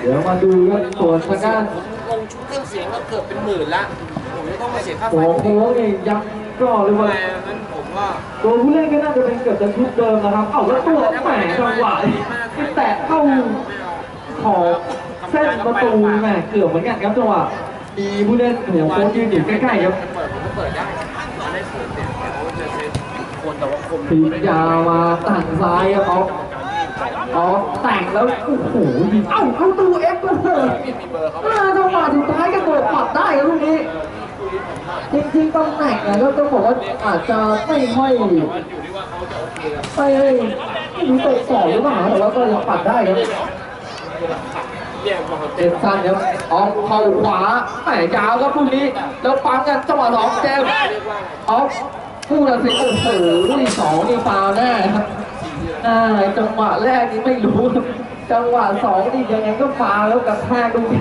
เดี๋ยวมาดูครับส่วนทางด้านผมลงชุดเครื่องเสียงก็เกือบเป็นหมื่นละผมจะต้องมาเสียค่าไฟหัวโค้งนี่ยังก็เรียกว่าแต่มันผมก็ตัวผู้เล่นก็น่าจะเป็นเกือบจะชุดเดิมนะครับ เอ้าแล้วตัวแหมจังหวะนี่แตะเข้าขอบเส้นประตูแหมเกือบเหมือนกันครับจังหวะมีผู้เล่นหัวโค้งยืนอยู่ใกล้ๆครับ เปิดผมก็เปิดได้มันได้ผลเนี่ยเขาจะเซ็ตคนแต่ว่าคมทียาวมาตั้งซ้ายครับเอา เอาแต่งแล้วโอ้โหยิงเอ้าเข้าตู้เอฟเลยมีเบอร์เขาอ่าจังหวะสุดท้ายกระโดดปัดได้ครับลูกนี้ จริงๆตำแหน่งเนี่ยก็ต้องบอกว่าอาจจะไม่ค่อยอยู่ที่ว่าเขาจะโอเคกับไม่ไม่รู้ตะต่อหรือเปล่าแต่ว่าก็ยังปัดได้ครับเนี่ยมองเจ็ดสั้นครับออกเข้าขวาแหมยาวครับลูกนี้ แล้วปั๊มกันจังหวะสองเจมส์ออกผู้ตัดสินโอ้โหลูกที่สองนี่ฟาวแน่ครับ อ่าจังหวะแรกนี่ไม่รู้ จังหวะสองนี่ยังไงก็ฟาแล้วกระแทกดูดิ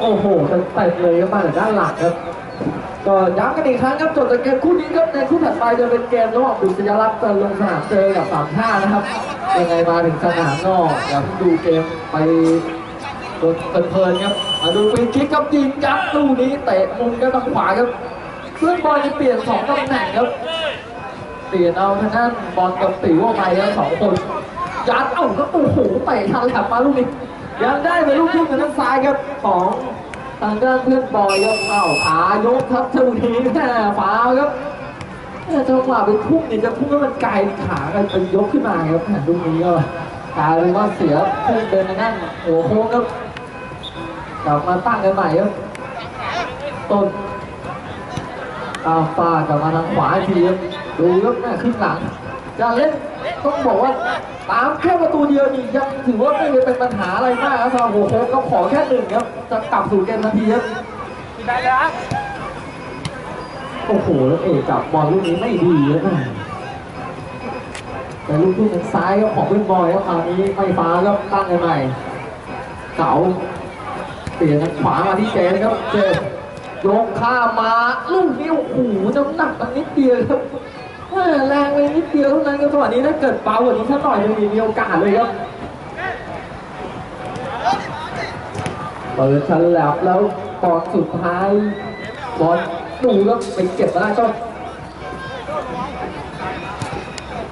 โอ้โหเต็มเลยครับมาจากด้านหลังครับ ก็ย้ำกันอีกครั้งครับจบจากเกมคู่นี้ครับในคู่ถัดไปจะเป็นเกมระหว่างดุษยรัตน์จะลงสนามเจอกับสามชานะครับยังไงมาถึงสนามนอกอย่าเพิ่งดูเกมไปเพลินครับมาดูฟรีคิกครับยิงยัดลูกนี้เตะมุมก็ทางขวาครับซึ่งบอลจะเปลี่ยนสองตำแหน่งครับ เปลี่ยนเอาทางด้านบอลกับติ๋วออกไปแล้วสองคนยัดเอ้าก็โอ้โหเตะทันแถบมาลูกนี้ยังได้ไปลูกทุ่งทางด้านซ้ายครับของทางด้านเพื่อนบอยครับเอ้าขายกครับทูนี้แม่ฟ้าครับแม่จังหวะไปทุ่งเนี่ยจะทุ่งแล้วมันไกลขากันเป็นยกขึ้นมาครับแม่ลูกนี้ก็กลายเป็นว่าเสียทุ่งเดินทางด้านหัวโค้งครับกลับมาตั้งกันใหม่ครับต้นเอาฟาดกลับมาทางขวาอีกทีครับ ดูครับแม่ครึ่งหลัง จะเล่นต้องบอกว่าตามแค่ประตูเดียวนี่ยังถือว่าไม่ได้เป็นปัญหาอะไรมากครับสำหรับหัวโค้งก็ขอแค่หนึ่งครับจะกลับสู่เกมนาทีครับได้แล้วโอ้โหแล้วเอกกับบอลลูกนี้ไม่ดีเลยนะแต่ลูกทุ่งทางซ้ายครับของเพื่อนบอยครับคราวนี้ไม่ฟ้าครับตั้งกันใหม่เก๋าเปลี่ยนทางขวามาที่เจนครับเจนยกข้ามมาลูกนี้โอ้โหน้ำหนักมันนิดเดียวครับ แรงไปนิดเดียวเท่านั้นครับจังหวะนี้ถ้าเกิดเบากว่านี้ถ้าหน่อยจะมีมีโอกาสเลยครับเปิดฉลับแล้วตอนสุดท้ายบอลดูครับไปเก็บมาได้ก็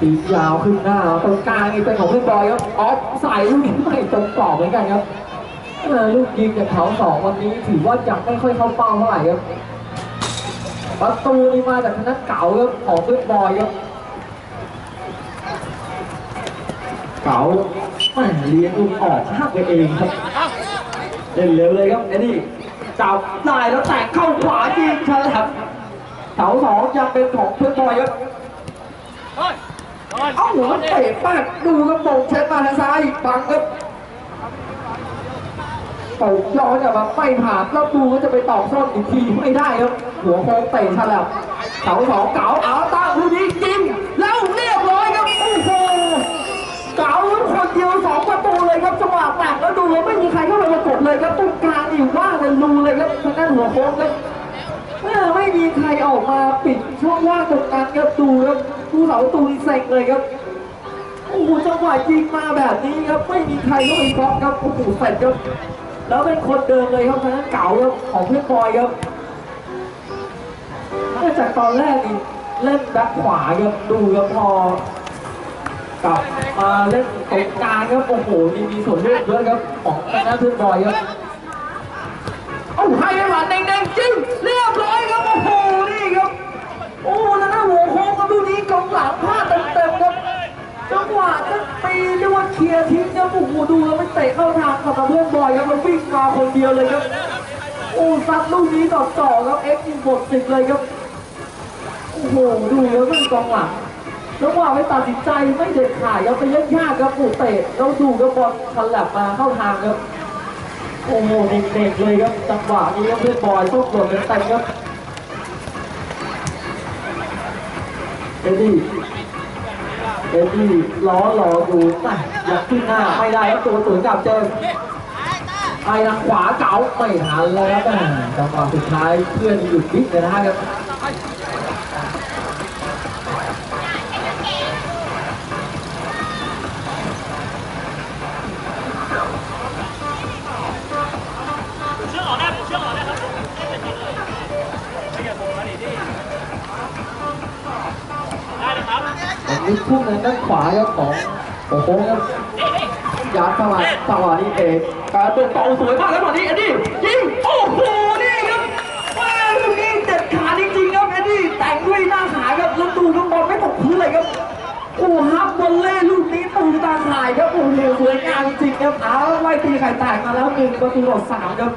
ตียาวขึ้นหน้าตรงกลางนี่เป็นของเพื่อนบอยครับออฟใส่ลูกนี้ไม่ตรงกรอบเหมือนกันครับลูกยิงจากเขาสองวันนี้ถือว่ายังไม่ค่อยเข้าเป้าเท่าไหร่ครับ ประตูนี่มาจากทางด้านเก่าครับของเพื่อนบอยครับเก๋าแม่เลี้ยงลูกออกห้ามไปเองครับเล่นเร็วเลยครับเอ็ดดี้จับได้แล้วแตกเข้าขวายิงฉลับเสาสองยังเป็นของเพื่อนบอยครับเอ้าหัวเตะปากดูครับโป่งเช็ดมาทางซ้ายบังครับ ตกย้อนกลับมาไม่ผ่านแล้วดูก็จะไปตอกส้นอีกทีไม่ได้ครับหัวโค้งเตะฉลับเสาสองเก๋าเอาตั้งลูกนี้ยิงแล้วเรียบร้อยครับโอ้โหเก๋าคนเดียวสองประตูเลยครับจังหวะแตกแล้วดูเลยไม่มีใครเข้าไปประกบเลยครับตรงกลางนี่ว่างเลยรูเลยครับทางด้านหัวโค้งครับไม่มีใครออกมาปิดช่องว่างตรงกลางครับดูครับดูเสาประตูนี่เซ็งเลยครับโอ้โหจังหวะยิงมาแบบนี้ครับไม่มีใครเข้าไปบล็อกครับโอ้โหเสร็จครับ แล้วเป็นคนเดินเลยครับทางด้นเก๋าครับของเพื่อนบอยครับเนื่องจากตอนแรกนี่เล่นแบ็คขวาครับดูครับพอกลับมาเล่นตรงกลางครับโอ้โหนี่มีส่วนร่วมเยอะครับของคณะเพื่อนบอยครับเอ้ให้หวานแดงๆจริงเรียบร้อยครับโอ้โหนี่ครับโอ้แล้วหน้าหัวโค้งครับดูนี้กองหลังพลา จังหวะจะปีเรียกว่าเคลียร์ทิ้งครับโอ้โหดูแล้วไม่เตะเข้าทางกับเพื่อนบอยครับแล้ววิ่งมาคนเดียวเลยครับ โอ้ซัดลูกนี้ต่อต่อครับเอ็กซ์ยิงบทสิบเลยครับ โอ้โหดูแล้วเป็นกองหลังแล้วว่าไม่ตัดสินใจไม่เด็ดขาดครับไปยากยากครับปูเตะแล้วดูกับบอลทันแลบมาเข้าทางครับ โอ้โหเด็กๆเลยครับจังหวะนี้ครับเพื่อนบอยต้องโดดเต็มๆครับเอ็ดดี้ เอ็ดดี้ล้อรอดูแต่อยากขึ้นหน้าไม่ได้ครับตัวสวนกลับเจอไอ้ทางขวาเก๋าไม่หันแล้วครับแม่จังหวะสุดท้ายเพื่อนหยุดนิดเลยนะครับ ทุ่มในด้านขวาครับของโอ้โหครับยัดเข้ามาจังหวะนี้เอกการตัวโตสวยมากแล้วตอนนี้เอ็ดดี้ยิงโอ้โหนี่ครับว้าวลูกนี้เด็ดขาดจริงๆครับเอ็ดดี้แต่งด้วยหน้าขาครับแล้วดูลูกบอลไม่ตกพื้นเลยครับโอ้ฮับบอลเล่ลูกนี้ตูตาข่ายครับโอ้โหสวยงามจริงครับเอาไล่ตีไข่แตกมาแล้วหนึ่งประตูต่อสามครับ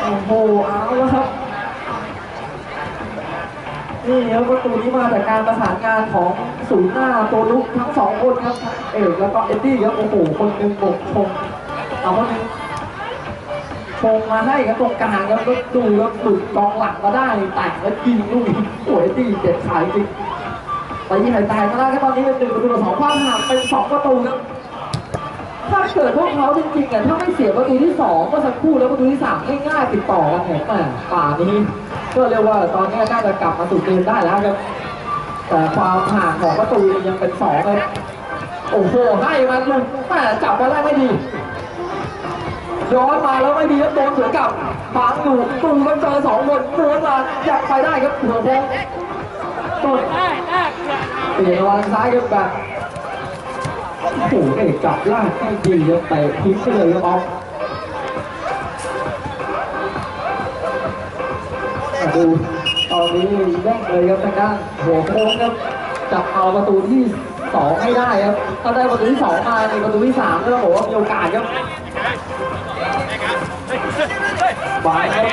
โอ้โหเอาแล้วครับ นี่ครับประตูนี้มาจากการประสานงานของศูนย์หน้าตัวลุกทั้งสองคนครับทั้งเอกแล้วก็เอ็ดดี้ครับโอ้โหคนหนึ่งบกชงเอาคนหนึ่งชงมาให้ครับตรงกลางครับแล้วดูแล้วหลุดกองหลังมาได้แต่งแล้วยิงลูกนี้โอ้ยเอ็ดดี้เด็ดขาดจริงไปยิงไข่แตกมาได้ครับตอนนี้เป็นหนึ่งประตูต่อสองความห่างเป็นสองประตูครับถ้าเกิดพวกเขาจริงๆอะถ้าไม่เสียประตูที่สองก็สักคู่แล้วประตูที่สามง่ายๆติดต่อกันผมอะป่านี้ ก็เรียกว่าตอนนี้น่าจะกลับมาสู่เกมได้แล้วครับ แต่ความห่างของประตูยังเป็นสองเลยโอ้โหให้มันลุงแม่จับมาได้ไม่ดีย้อนมาแล้วไม่ดีแล้วโดนสวนกลับบังอยู่ตูก็เจอสองคนม้วนมาอยากไปได้ครับหัวแดงต้นเปลี่ยนวางซ้ายครับแบบโอ้โหเอกจับล่ากให้ดีครับแต่ทิ้งไปเลยครับออฟ ดูตอนนี้แย่งเลยครับทางด้านหัวโค้งครับจับเอาประตูที่สองให้ได้ครับถ้าได้ประตูที่สองมาในประตูที่สามก็ต้องบอกว่ามีโอกาสครับบายครับ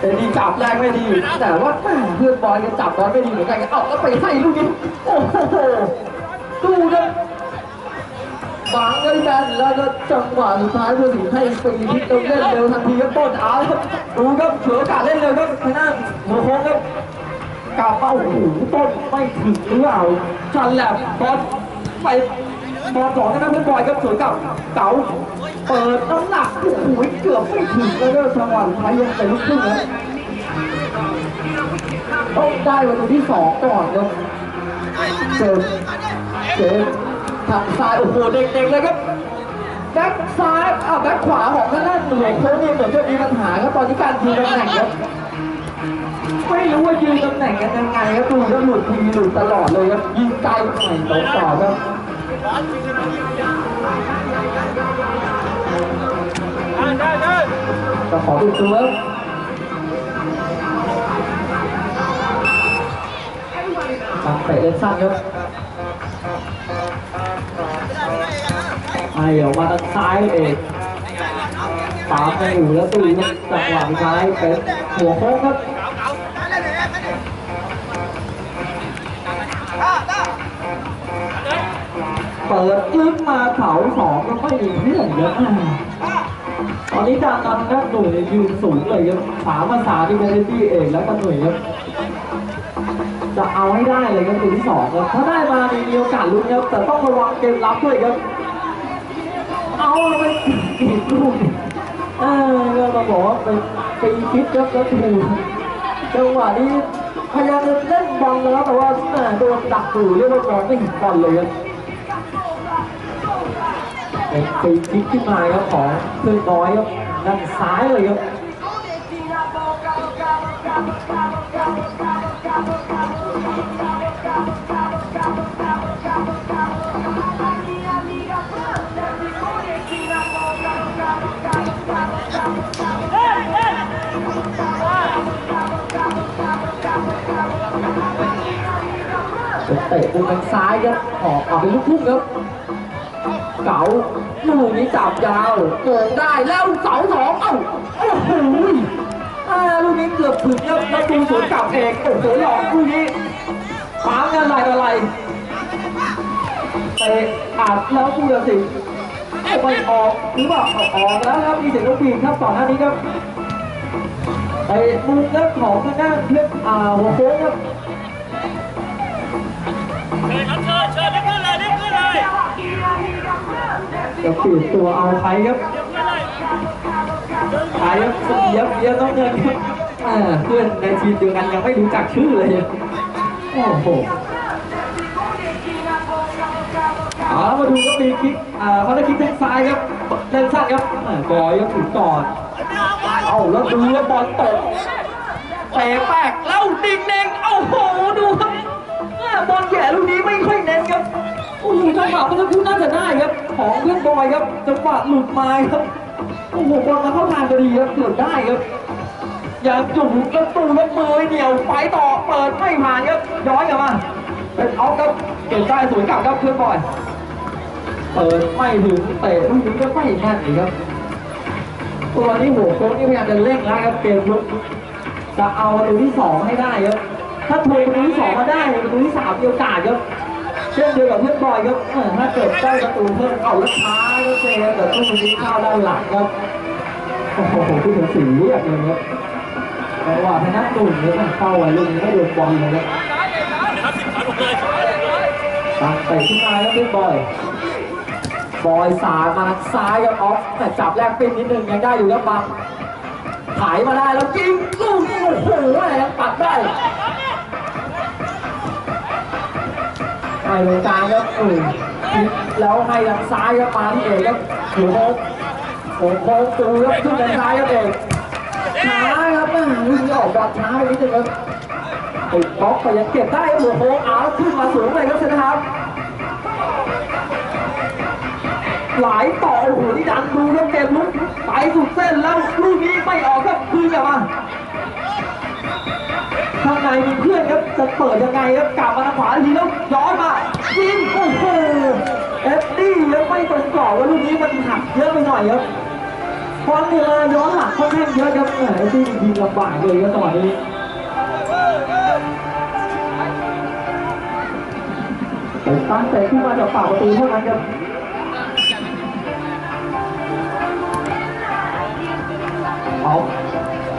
แต่ดีจับแรกไม่ดี แต่ว่าเพื่อนบอลก็จับบอลไม่ดีเหมือนกันเอ้าแล้วไปให้ลูกนี้โอ้โหดูครับ บังเลยแบนแล้วก็จังหวะสุดท้ายเพื่อถึงให้ปีที่ต้องเล่นเร็วทันทีครับต้นเอาครับดูครับเฉือโอกาสเล่นเร็วครับทางด้านหัวโค้งครับกาโอ้โหต้นไม่ถึงหรือเปล่าชันแหลบบอลไปบอลสองนะครับเพื่อนบอยครับสวนกับเก๋าเปิดน้ำหนักโอ้โหเกือบไม่ถึงแล้วก็จังหวะสุดท้ายยังเป็นลูกครึ่งนะต้องได้ประตูที่สองก่อนครับเจมส์เจมส์ ทางซ้ายโอ้โหเด็กๆเลยครับแบ็คซ้ายอ่าแบ็คขวาของทางด้านหัวโค้งนี่เหมือนจะมีปัญหาครับตอนนี้การทีมตำแหน่งครับไม่รู้ว่ายืนตำแหน่งกันยังไงครับดูแล้วหลุดทีหลุดตลอดเลยครับยิงไกลหน่อยต่อต่อครับจะขอดูตัวทำเตะเล่นสั้นครับ อออกมาทางซ้ายเอกปาไปอยู่แล้วตู้จังหวะซ้ายเป็นหัวโค้งครับเปิดลึกมาเขาสองก็ไม่มีเพื่อนเยอะตอนนี้จางนำนักหน่วยยืนสูงเลยครับสามภาษาที่เป็นที่เอกแล้วก็หน่วยครับจะเอาให้ได้เลยครับตัวที่สองครับถ้าได้มามีมีโอกาสลุ้นครับแต่ต้องระวังเกมรับด้วยครับ เอาไปอีกลูกเออก็มาบอกว่าเป็นปีคิดครับแล้วถูกจังหวะนี้พยายามจะเล่นบอลแล้วแต่ว่าแหม่โดนดักอยู่เรียกว่ามองไม่เห็นบอลเลยครับเป็นปีคิกขึ้นมาครับของเพื่อนน้อยครับด้านซ้ายเลยครับ ตะบนทางซ้ายครับออกออกเป็นลูกทุ่งครับเก๋าลูกนี้จับยาวโก่งได้แล้วเสาสองเอ้าโอ้โหอ่าลูกนี้เกือบถึงแล้วแล้วดูสวนกลับเองโอ้โหหลอกลูกนี้ขวางกันอะไรอะไรเตะอัดแล้วผู้ตัดสินไม่ออกหรือเปล่าออกแล้วครับมีเสียงลูกปีกครับก่อนหน้านี้ครับเตะมุมครับของทางด้าเพื่อนอ่าหัวโค้งครับ จะเปลี่ยนตัวเอาใครครับใครครับเยียบเยียบต้องเงินครับเพื่อนในทีมเดียวกันยังไม่รู้จักชื่อเลย โอ้โหเอาแล้วมาดูก็มีคลิกอ่าเขาได้คลิกทางซ้ายครับเล่นสั้นครับอ่ากอยก็ถึงก่อนเอาแล้วดูแล้วบอลตกเตะแปกแล้วดิ่งเด้งเอ้าโห บอลแย่ลูกนี้ไม่ค่อยเน้นครับโอ้โหจังหวะเมื่อสักครู่น่าจะได้ครับ ของเพื่อนบอยครับจังหวะหลุดมาครับโอ้โหบอลมาเข้าทางพอดีครับเกือบได้ครับอย่าจุ่มประตูแล้วมือเหนียวไปต่อเปิดไม่ผ่านครับย้อนกลับมาเป็นออฟครับเก็บได้สวยกลับครับเพื่อนบอยเปิดไม่ถึงเตะลูกนี้ก็ไม่แน่นอีกครับตัวนี้หัวโค้งนี่พยายามจะเร่งแล้วครับเกมลุกจะเอาประตูที่สองให้ได้ครับ ถ้าทวงประตูที่สองมาได้ประตูที่สามมีโอกาสครับเช่นเดียวกับเพื่อนบอยครับเออถ้าเกิดได้ประตูเพิ่มเอาแล้วช้าก็เซฟแต่ตู้นี้เข้าด้านหลังครับโอ้โหที่ถึงสีเรียกเลยครับแต่ว่าพนักตุ่นเนี่ยเข้าไว้ลูกนี้ไม่โดนบอลเลยครับตั้งเตะขึ้นมาแล้วเพื่อนบอยบอยสามาซ้ายกับออฟแต่จับแรกเป็นนิดนึงยังได้อยู่ครับบังถ่ายมาได้แล้วยิงลูกนี้โอ้โหแหม่ยังปัดได้ ให้ตรงกลางครับเออแล้วให้ทางซ้ายครับมาที่เอกครับหัวโค้งหัวโค้งตูครับขึ้นทางซ้ายครับเอกช้าครับแม่ลูกนี้ออกบอลช้าไปนิดนึงครับติดบล็อกไปยังเก็บได้ครับหัวโค้งเอาขึ้นมาสูงเลยครับเซนนะครับหลายต่อโอ้โหนี่ดันดูครับเกมลุกไปสุดเส้นแล้วลูกนี้ไม่ออกครับคืนกลับมา ข้างในมีเพื่อนครับจะเปิดยังไงครับกลับมาทางขวาทีแล้วย้อนมายิงโอ้โหเอฟดี้ยังไม่ตรงกรอบว่าลูกนี้มันหักเยอะไปหน่อยครับพอเวลาย้อนหลังค่อนข้างเยอะครับเอฟดี้ยิงลำบากเลยครับจังหวะนี้ไปตั้งแต่ขึ้นมาจากปากประตูเท่านั้นครับเอา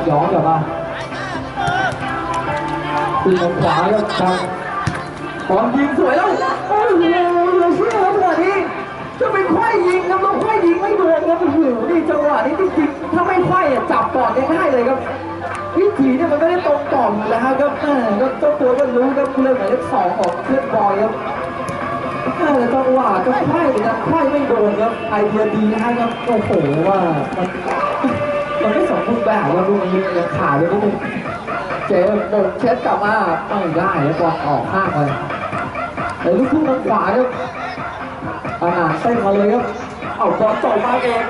ย้อนกลับมา ตีทางขวาแล้วครับบอลยิงสวยแล้วโอ้โหเหลือเชื่อครับจังหวะนี้จะเป็นไขว้ยิงครับแล้วไขว้ยิงไม่โดนครับโอ้โหนี่จังหวะนี้จริงๆถ้าไม่ไขว้อะจับก่อนยังได้เลยครับวิถีเนี่ยมันไม่ได้ตรงก่อนอยู่แล้วครับแม่ก็เจ้าตัวก็รู้ครับเรื่องหมายเลขสองของเพื่อนบอยครับแต่จังหวะจะไขว้หรือจะไขว้ไม่โดนครับไอเดียดีนะครับโอ้โหว่ามันมันไม่สมบูรณ์แบบว่าลูกนี้ขาดเลยนิดนึง เจ๊โดนเช็ดกลับมาไม่ได้แล้วบอลออกข้างเลยแต่ลูกทุ่งทางขวาครับอาหารเต้นมาเลยครับเอาบอลต่อมาเอง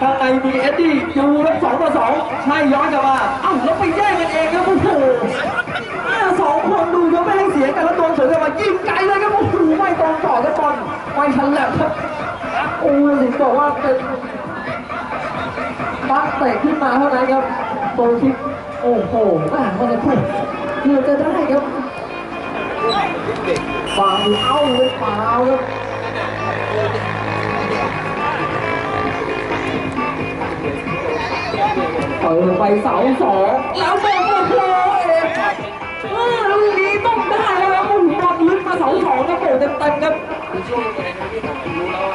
ข้างในมีเอ็ดดี้ดูครับสองต่อสองใช่ย้อนกลับมาเอ้าแล้วไปแย่งกันเองครับโอ้โหสองคนดูก็ไม่ให้เสียกันแล้วโดนเสือกลับมายิงไกลเลยครับโอ้โหไม่ตรงต่อกับบอลไม่ทันแลบครับโอ้ยถึงบอกว่าเป็นปักเตะขึ้นมาเท่านั้นครับโตคิกโอ้โหแม่มันจะพูดเกือบจะได้ครับฟาวเอ้าเลยฟาครับเปิดไปเสาสองแล้วบอลโอ้โหเอกเออลูกนี้ต้องได้แล้วครับโอ้โหบอลลึกมาเสาสองครับโอ้เต็มเต็มๆครับเองที่ผมรู้แล้ว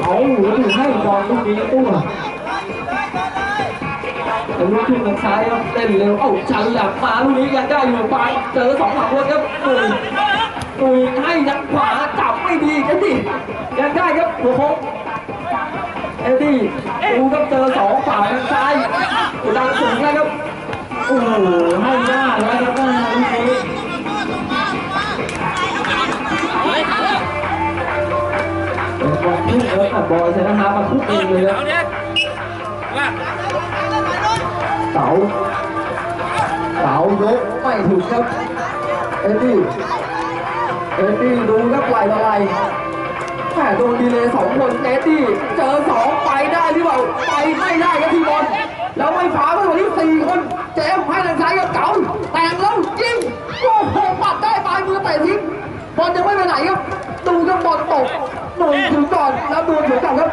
เอาหัวถึงให้บอลลูกนี้ตู้ แต่ลูกขึ้นทางซ้ายครับเต้นเร็วเอ้าชันหลับมาลูกนี้ยังได้อยู่ไปเจอสองสามคนครับตุยตุยให้ทางขวาจับไม่ดีกันดิยังได้ครับหัวโค้งเอ็ดดี้ดูครับเจอสองฝ่าทางซ้ายดังสูงแล้วครับโอ้โหให้ยากแล้วครับว่าลูกนี้เป็นบอลที่เอิร์ธกับบอยชนะฮามาคุกเองเลยครับ เอาเก่าเสาเสายกไม่ถึงครับ เอ็ดดี้ เอ็ดดี้ดูครับไหลต่อไหลแหมโดนดีเลยสองคนเอ็ดดี้เจอสองไปได้หรือเปล่า ไปไม่ได้ครับทีบอล แล้วไม่ฟ้าไปกว่าที่สี่คนเจมส์ให้ทางซ้ายกับเก๋าแต่งแล้วยิงโอ้โหปัดได้ปลายมือเตะทิ้งบอลยังไม่ไปไหนครับ ดูครับบอลตกหนุ่ยถึงก่อนแล้วดูถึงกลับครับ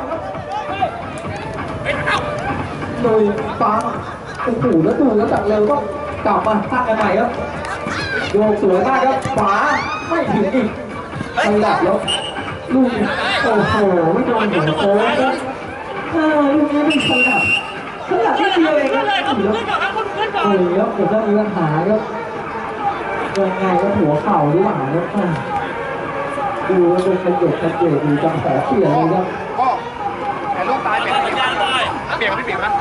โดยฟ้า โอ้โหแล้วดูแล้วจากเร็วก็กลับมาตั้งกันใหม่ครับโยกสวยมากครับขวาไม่ถึงอีกไม่หลับแล้วลูกนี้โอ้โหไม่โดนหัวโค้งครับเออลูกนี้ไม่ฉลับฉลับที่เดียวเองครับโอ้ยครับเดี๋ยวจะมีปัญหาครับยังไงก็หัวเข่าหรือเปล่าครับอ่าดูแล้วเป็นกระเจิดกระเจิดดูจังขอเขี่ยเลยครับพ่อไอ้ลูกตายเปลี่ยนสัญญาณได้เปลี่ยนไม่เปลี่ยนนะม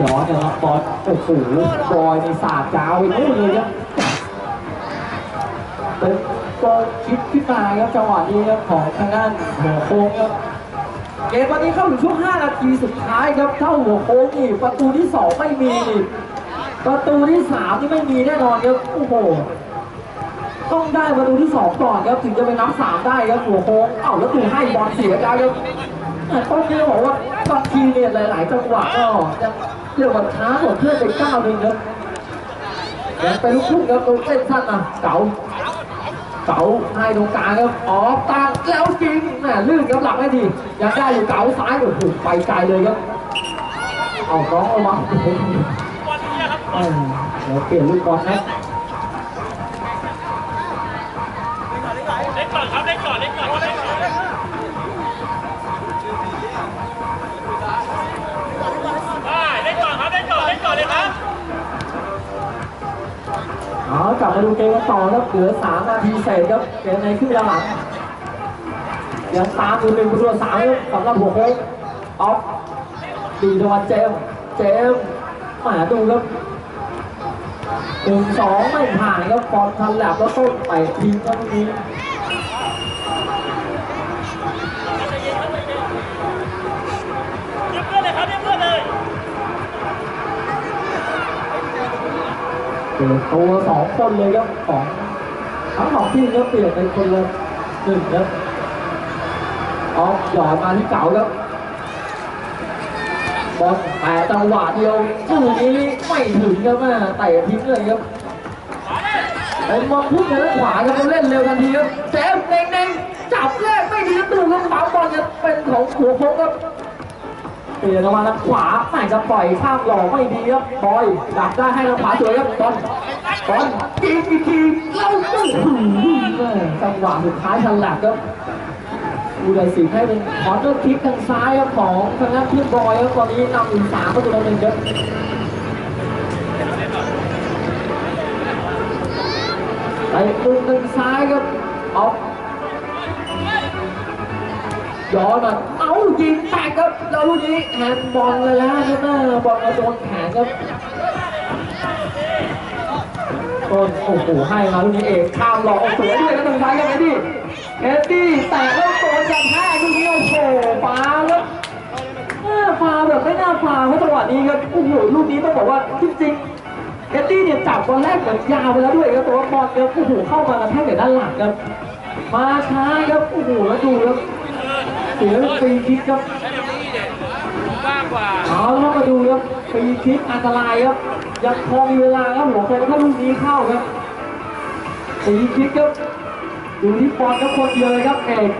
ย้อนนะครับบอลโอ้โหบอยในศาสาดยาวอีกนู่นเลยครับเป็นโกลคิดขึ้นมาครับจังหวะนี้ครับของทางด้านหัวโค้งครับเกมวันนี้เข้าถึงช่วง 5 นาทีสุดท้ายครับเท่าหัวโค้งนี่ประตูที่ 2 ไม่มี ประตูที่ 3 นี่ไม่มีแน่นอนครับโอ้โหต้องได้ประตูที่สองก่อนครับถึงจะไปนับสามได้ครับหัวโค้งเอ้าแล้วถูกให้บอลเสียได้ครับต่ต้นนี้บอกว่าบางทีเนี่ยหลาย ๆ จังหวะก็ เรียกว่าช้ากว่าเพื่อนไปก้าวหนึงครับยังไปลูกทุ่งครับตรงเส้นสั้นอะเก๋าเก๋าให้ตรงกลางครับอ๋อตางแล้วจริงแหมลื่นครับหลังไม่ดียังได้อยู่เก๋าซ้ายโอ้โหไปไกลเลยครับ เอาน้องเอามาโอ้โหเออเดี๋ยวเปลี่ยนลูกบอลนะ เอากลับมาดูเกมกันต่อครับเหลือ3นาทีเศษครับเกมในครึ่งหลังยังตามอยู่หนึ่งประตูต่อสามสำหรับหัวโค้งออฟตีโดนเจมเจมส์มาดูครับหนึ่งสองไม่ผ่านครับบอลทันแลบแล้วต้นไปทิ้งตรงนี้ เตัวสองคนเลยครับของทั้งสองทีมครับเปลี่ยนเป็นคนละหนึ่งครับออฟหยอดมาที่เก๋าครับบอลแต่จังหวะเดียวลูกนี้ไม่ถึงครับแม่เตะทิ้งเลยครับเป็นบอลพุ่งไปด้านขวาครับเล่นเร็วทันทีครับเจมเน่งๆจับแรกไม่ดีครับดูครับปั๊มบอลจะเป็นของหัวโค้งครับเปลี่ยนออกมาทางขวาแม่จะปล่อยข้ามหล่อไม่ดีครับบอยดักได้ให้ทางขวาสวยครับบอล บอลยิงอีกทีแล้วโอ้โหแม่จังหวะสุดท้ายฉลับครับอูไดสิงห์ให้เป็นคอร์เนอร์คิกทางซ้ายครับของทางด้านพื่บอยครับตอนนี้นำอยู่สามประตูต่อหนึ่งครับไปมุมทางซ้ายครับออฟย้อนมาเอ้ายิงแตกครับแล้วลูกนี้แฮนด์บอลเลยแล้วครับบอลมาโดนแขนครับ ต้นโอ้โหให้มาลูกนี้เองข้ามหลอกเอาสวยด้วยนะทางซ้ายครับเอ็ดดี้เอ็ดดี้แตกแล้วโดนจับแพ้ลูกนี้โอ้โหฟาแล้วหน้าฟาแบบไม่น่าฟาเพราะจังหวะนี้ครับโอ้โหลูกนี้ต้องบอกว่าจริงๆเอ็ดดี้เนี่ยจับบอลแรกเหมือนยาวไปแล้วด้วยครับแต่ว่าบอลเนี่ยโอ้โหเข้ามากระแทกจากด้านหลังครับมาช้าครับโอ้โหแล้วดูครับเสียฟรีคิกครับไอ้เดี๋ยวนี้เนี่ยมากกว่าเอาแล้วมาดูครับฟรีคิกอันตรายครับ ยังพอมีเวลาครับหัวโค้งถ้าลูกนี้เข้าครับฟรีคิกครับดูที่บอลครับคนเดียวเลยครับเอก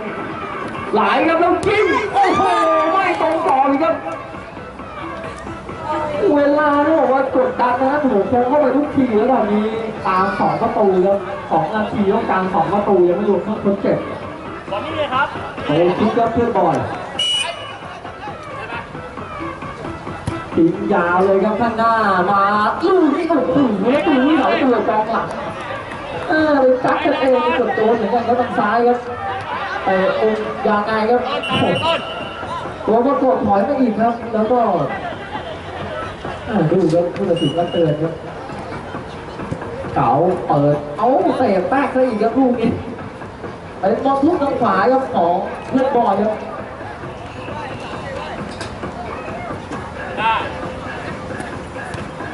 หลายครับแล้วจิ้มโอ้โหไม่ตรงต่อเลยครับ เวลาเนี่ยบอกว่ากดดันนะครับหัวโค้งเข้าไปทุกทีแล้วตอนนี้ตามสองประตูครับสองนาทีต้องการสองประตูยังไม่รวมทั้งคนเจ็บบอลนี่เลยครับโอ้คิดก็เพื่อนบอย ทิ้งยาวเลยครับข้างหน้ามาลูกนี้โอ้โหตูนี่เหรอตัวกองหลังเออไปจับกันเองกดตัวเหมือนกันครับทางซ้ายครับแต่องยังไงครับตัวก็กดถอยมาอีกครับ แล้วก็ดูครับผู้ตัดสินก็เตือนครับเก๋าเปิดเอาเตะแป๊กซะอีกครับลูกนี้ไปบอลทุกทางขวาครับของเพื่อนบอยครับ ได้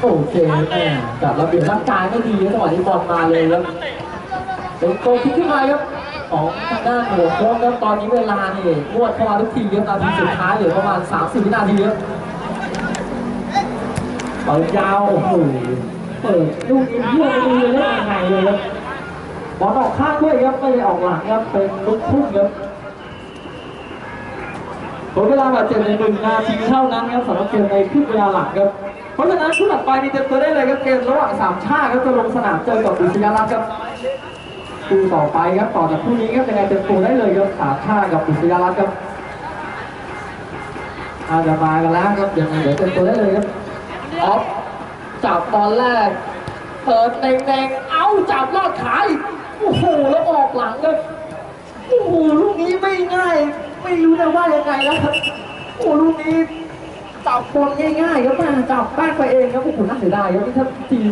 โอเคแม่จัดระเบียบร่างกายไม่ดีครับจังหวะนี้บอลมาเลยครับเป็นโกลคิกขึ้นมาครับของทางด้านหัวโค้งครับตอนนี้เวลานี่งวดเข้ามาทุกทีครับนาทีสุดท้ายเหลือประมาณ 30 วินาทีครับเปิดยาวโอ้โหเปิดลูกนี้เพื่อนไม่รู้เล่นยังไงเลยครับบอลออกข้างด้วยครับไม่ได้ออกหลังครับเป็นลูกทุ่งครับ ผลเวลาบาดเจ็บในหนึ่งนาทีเท่านั้นครับสำหรับเกมในครึ่งเวลาหลังครับเพราะฉะนั้นคู่ถัดไปนี่เตรียมตัวได้เลยครับเกมระหว่างสามชาติครับจะลงสนามเจอกับบุรีรัมย์ครับคู่ต่อไปครับต่อจากคู่นี้ครับยังไงเตรียมตัวได้เลยครับสามชาติกับบุรีรัมย์ครับอาจจะมากันแล้วครับยังไงเดี๋ยวเตรียมตัวได้เลยครับออฟจับบอลแรกเปิดแดงๆเอาจับลอดขาอีกโอ้โหแล้วออกหลังครับโอ้โหลูกนี้ไม่ง่าย ไม่รู้จะว่ายังไงแล้วครับโอ้ลูกนี้จับบอลง่ายๆครับแม่จับแป้งไปเองครับโอ้โหน่าเสียดายครับนี่ถ้าทีม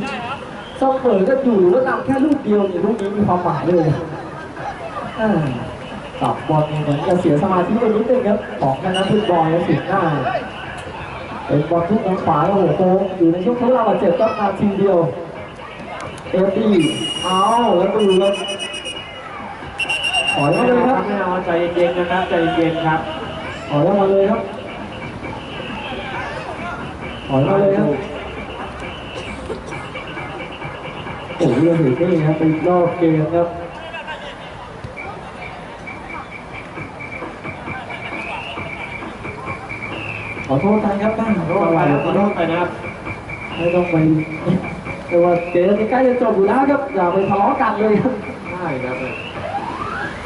เสมอก็อยู่แล้วนำแค่ลูกเดียวนี่ลูกนี้มีความหมายเลยจับบอลเหมือนจะเสียสมาธิไปนิดนึงครับของคณะฟุตบอลแล้วสิบหน้าเป็นบอลทุกทางขวาแล้วโอ้โหอยู่ในช่วงทดลองบาดเจ็บก็นาทีเดียวเอฟดีเอาแล้วดูครับ ถอยมาเลยครับไม่เอาใจเย็นๆนะครับใจเย็นครับถอยมาเลยครับถอยมาเลยครับโอ้โหเรือถือนี่ครับเป็นรอบเกมครับขอโทษกันครับบ้างขอโทษไปนะขอโทษไปนะครับไม่ต้องไปแต่ว่าเกมใกล้จะจบอยู่แล้วครับอย่าไปทะเลาะกันเลยครับใช่ครับ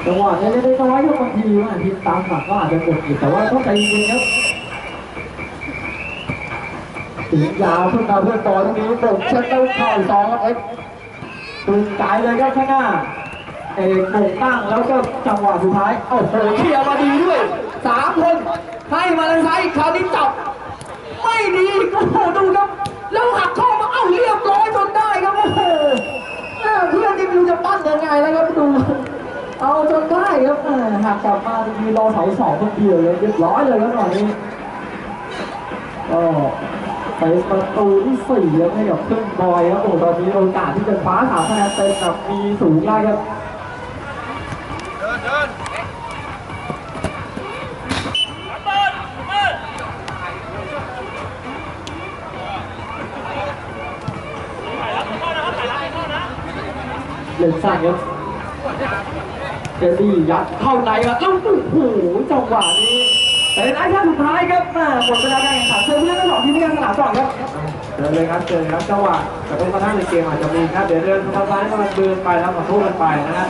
จังหวะนี้ได้น้อยครับบางทีว่าทีมตามหลักก็อาจจะกดอีกแต่ว่าต้องใจเย็นครับถึงยาวขึ้นมาเพื่อนต่อตรงนี้ตกเช็ดแล้วเข้าสองเอ็กตึงกายเลยครับข้างหน้าเอกโป่งตั้งแล้วก็จังหวะสุดท้ายโอ้โหเคลียร์มาดีด้วยสามคนให้มาทางซ้ายคราวนี้จับไม่ดีโอ้โหดูครับแล้วหักข้อมาเอ้าเรียบร้อยจนได้ครับโอ้โหเพื่อนนี่ไม่รู้จะปั้นยังไงแล้วครับดู เอาจนได้ครับหักกลับมาทีรอเสาสองคนเดียวเลยเรียบร้อยเลยครับตอนนี้ก็ไปประตูที่สี่แล้วให้กับขึ้นบอยครับโอ้ตอนนี้โอกาสที่จะคว้าสามคะแนนเต็มแบบมีสูงได้ครับเปิดเปิดเล่นสั้นครับ เจดดี้ยัดเข้าในครับแล้วโอ้โหจังหวะนี้เป็นไอ้ท่าสุดท้ายครับแม่หมดเวลาการแข่งขันเชิญเพื่อนทั้งสองทีมที่กันสนามก่อนครับเดินเลยครับเดินครับจังหวะแต่เป็นกระทั่งในเกมอาจจะมีครับเดี๋ยวเดินทางซ้ายมันเดินไปแล้วขอโทษกันไปนะฮะ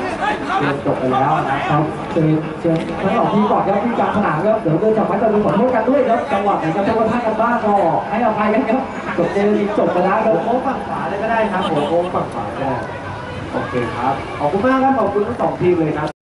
เกมจบไปแล้วนะคครับรับเชิญเชิญทั้งสองทีมก่อนครับที่กลางสนามครับเดี๋ยวเดินจับไม้จับมือขอโทษกันด้วยครับจังหวะไหนจะโทษท่านกันบ้างก็ให้อภัยกันครับจบเกมนี้จบไปแล้วครับโค้งฝั่งขวาเลยก็ได้ครับโค้งฝั่งขวาก็ได้โอเคครับ ขอบคุณมากครับ ขอบคุณทั้งสองทีมเลยครับ